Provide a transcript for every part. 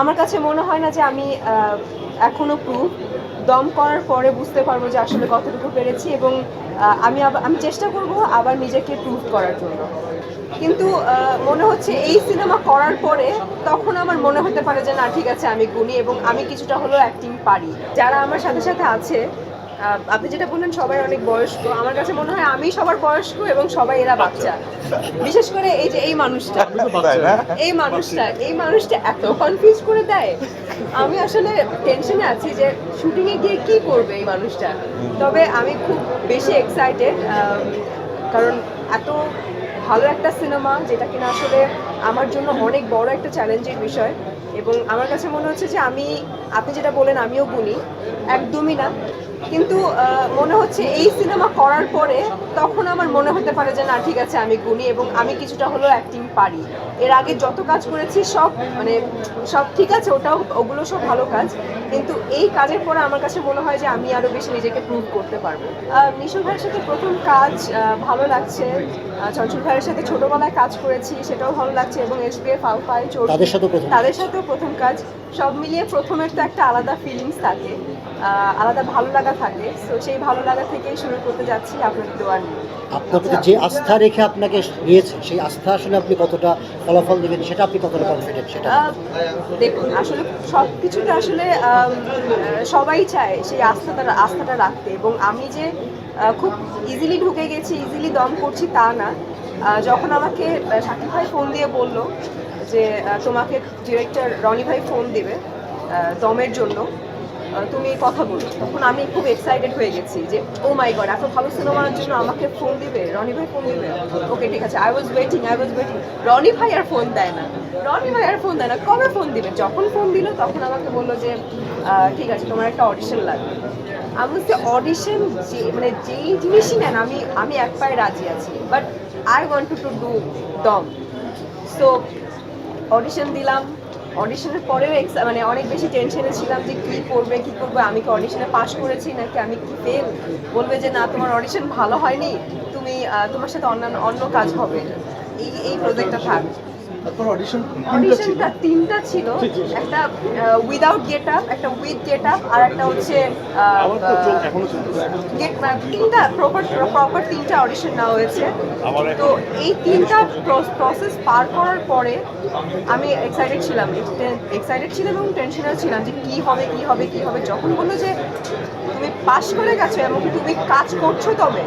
আমার কাছে মনে হয় না যে আমি এখনও এখনও প্রুফ দম করার পরে বুঝতে পারব যে আসলে কতটুকু পেরেছি এবং আমি আমি চেষ্টা করব আবার নিজেকে প্রুভ করার জন্য। কিন্তু মনে হচ্ছে এই সিনেমা করার পরে তখন আমার মনে হতে পারে যে না, ঠিক আছে, আমি গুণী এবং আমি কিছুটা হলেও অ্যাক্টিং পারি। যারা আমার সাথে সাথে আছে আপনি যেটা বললেন সবাই অনেক বয়স্ক। আমার কাছে মনে হয় আমি সবার বয়স্ক এবং সবাই এরা বাচ্চা। বিশেষ করে এই যে এই মানুষটা এই মানুষটা এই মানুষটা এত কনফিউজ করে দেয়। আমি আসলে টেনশনে আছি যে শুটিং এ গিয়ে কি করবে এই মানুষটা। তবে আমি খুব বেশি এক্সাইটেড কারণ এত ভালো একটা সিনেমা যেটা কিনা আসলে আমার জন্য অনেক বড় একটা চ্যালেঞ্জের বিষয় এবং আমার কাছে মনে হচ্ছে যে আমি আপনি যেটা বলেন আমিও গুনি একদমই না। কিন্তু মনে হচ্ছে এই সিনেমা করার পরে তখন আমার মনে হতে পারে যে না ঠিক আছে আমি গুণী এবং আমি কিছুটা হলেও অ্যাক্টিং পারি। এর আগে যত কাজ করেছি সব মানে সব ঠিক আছে ওটাও ওগুলো সব ভালো কাজ। কিন্তু এই কাজের পরে আমার কাছে মনে হয় যে আমি আরও বেশি নিজেকে প্রুভ করতে পারব। আহ, ভাইয়ের সাথে প্রথম কাজ ভালো লাগছে। চঞ্চল ভাইয়ের সাথে ছোটবেলায় কাজ করেছি সেটাও ভালো লাগছে। এবং এসবিএফ আলফাই চোর তাদের প্রথম তাদের সাথেও প্রথম কাজ। সব মিলিয়ে প্রথমের তো একটা আলাদা ফিলিংস থাকে। আলাদা ভালো লাগা থাকে। তো সেই ভালো লাগা থেকেই শুরু করতে যাচ্ছি আপনাদের দোয়া নিয়ে। আপনার প্রতি যে আস্থা রেখে আপনাকে নিয়েছে সেই আস্থা আসলে আপনি কতটা ফলাফল দেবেন সেটা আপনি কতটা কনফিডেন্ট সেটা? দেখুন আসলে সব কিছুতে আসলে সবাই চায় সেই আস্থা আস্থাটা আস্থাটা রাখতে। এবং আমি যে খুব ইজিলি ঢুকে গেছি ইজিলি দম করছি তা না। যখন আমাকে শাকিব ভাই ফোন দিয়ে বলল যে তোমাকে ডিরেক্টর রনি ভাই ফোন দেবে দমের জন্য তুমি কথা বলো। তখন আমি খুব এক্সাইটেড হয়ে গেছি যে ও মাই গড এত ভালো সিনেমার জন্য আমাকে ফোন দিবে, রনি ভাই ফোন দিবে? ওকে ঠিক আছে I was waiting I was waiting Roni ভাই আর ফোন দেয় না, রনি ভাই আর ফোন দেয় না, কবে ফোন দিবে? যখন ফোন দিল, তখন আমাকে বলল যে ঠিক আছে, তোমার একটা অডিশন লাগবে। আমি বলছি অডিশন যে মানে যেই জিনিসই নেন আমি আমি এক পায়ে রাজি আছি but I want to do them so audition দিলাম অডিশনের পরেও মানে অনেক বেশি টেনশনে ছিলাম যে কী করবে কী করবে, আমি কি অডিশনে পাশ করেছি, নাকি আমি কি ফেল বলবে যে, না, তোমার অডিশন ভালো হয়নি, তুমি তোমার সাথে অন্যান্য, অন্য কাজ হবে। এই এই প্রজেক্টটা থাক। অডিশন অডিশনটা তিনটা ছিল। একটা উইদাউট গেট আপ একটা উইথ গেট আপ আর একটা হচ্ছে গেট তিনটা প্রপার প্রপার তিনটা অডিশন নেওয়া হয়েছে। তো এই তিনটা প্রসেস পার করার পরে আমি এক্সাইটেড ছিলাম। এক্সাইটেড ছিলাম এবং টেনশনাল ছিলাম যে কি হবে কি হবে কি হবে। যখন বলল যে তুমি পাশ করে গেছো এবং তুমি কাজ করছ তবে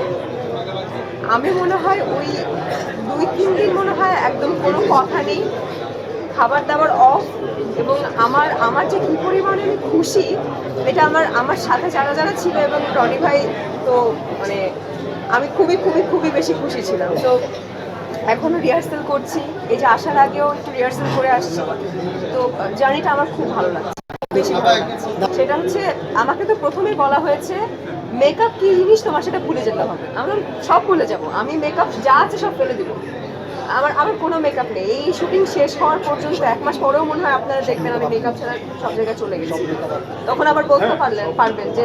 আমি মনে হয় ওই দুই তিন দিন মনে হয় একদম কোনো কথা নেই খাবার দাবার অফ এবং আমার আমার যে কী পরিমাণে আমি খুশি এটা আমার আমার সাথে যারা যারা ছিল এবং টনি ভাই তো মানে আমি খুবই খুবই খুবই বেশি খুশি ছিলাম। তো এখনও রিহার্সাল করছি এই যে আসার আগেও একটু রিহার্সাল করে আসছি। তো জার্নিটা আমার খুব ভালো লাগছে। বেশি সেটা হচ্ছে আমাকে তো প্রথমেই বলা হয়েছে মেকআপ কি জিনিস তোমার সেটা ভুলে যেতে হবে। আমি বললাম, সব ভুলে যাব। আমি মেকআপ যা আছে সব ফেলে দিব। আমার আমার কোনো মেকআপ নেই। এই শুটিং শেষ হওয়ার পর্যন্ত এক মাস পরেও মনে হয় আপনারা দেখবেন আমি মেকআপ ছাড়া সব জায়গায় চলে গেছি। তখন আবার বলতে পারলেন পারবেন যে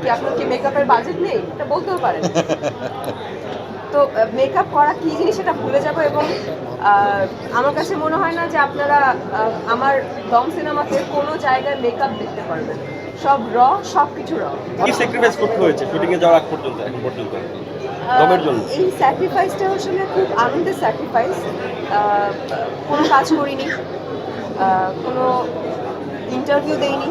কি আপনার কি মেকআপের বাজেট নেই? এটা বলতেও পারেন। তো মেকআপ করা কি জিনিস সেটা ভুলে যাব এবং আমার কাছে মনে হয় না যে আপনারা আমার দম সিনেমাতে কোনো জায়গায় মেকআপ দেখতে পারবেন। সব র সব কিছু র কি স্যাক্রিফাইস করতে হয়েছে শুটিং এ যাওয়ার আগ পর্যন্ত এখন পর্যন্ত? দমের জন্য। এই স্যাক্রিফাইসটা আসলে খুব আনন্দের স্যাক্রিফাইস কোনো কাজ করিনি। কোনো ইন্টারভিউ দেইনি।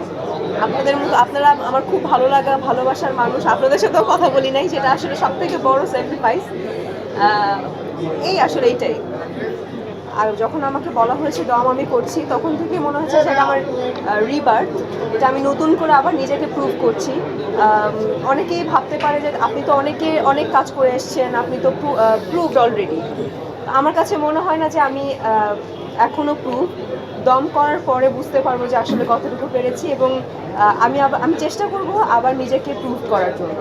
আপনাদের মতো আপনারা আমার খুব ভালো লাগা ভালোবাসার মানুষ। আপনাদের সাথেও কথা বলি নাই যেটা আসলে সব থেকে বড় স্যাক্রিফাইস এই আসলে এইটাই। আর যখন আমাকে বলা হয়েছে দম আমি করছি, তখন থেকে মনে হচ্ছে সেটা আমার রিবার্থ এটা আমি নতুন করে আবার নিজেকে প্রুভ করছি। অনেকেই ভাবতে পারে যে আপনি তো অনেকে, অনেক কাজ করে এসছেন, আপনি তো প্রুভড অলরেডি আমার কাছে মনে হয় না যে আমি এখনও প্রুভ দম করার পরে বুঝতে পারব যে আসলে কতটুকু পেরেছি এবং আমি আমি চেষ্টা করব আবার নিজেকে প্রুভ করার জন্য।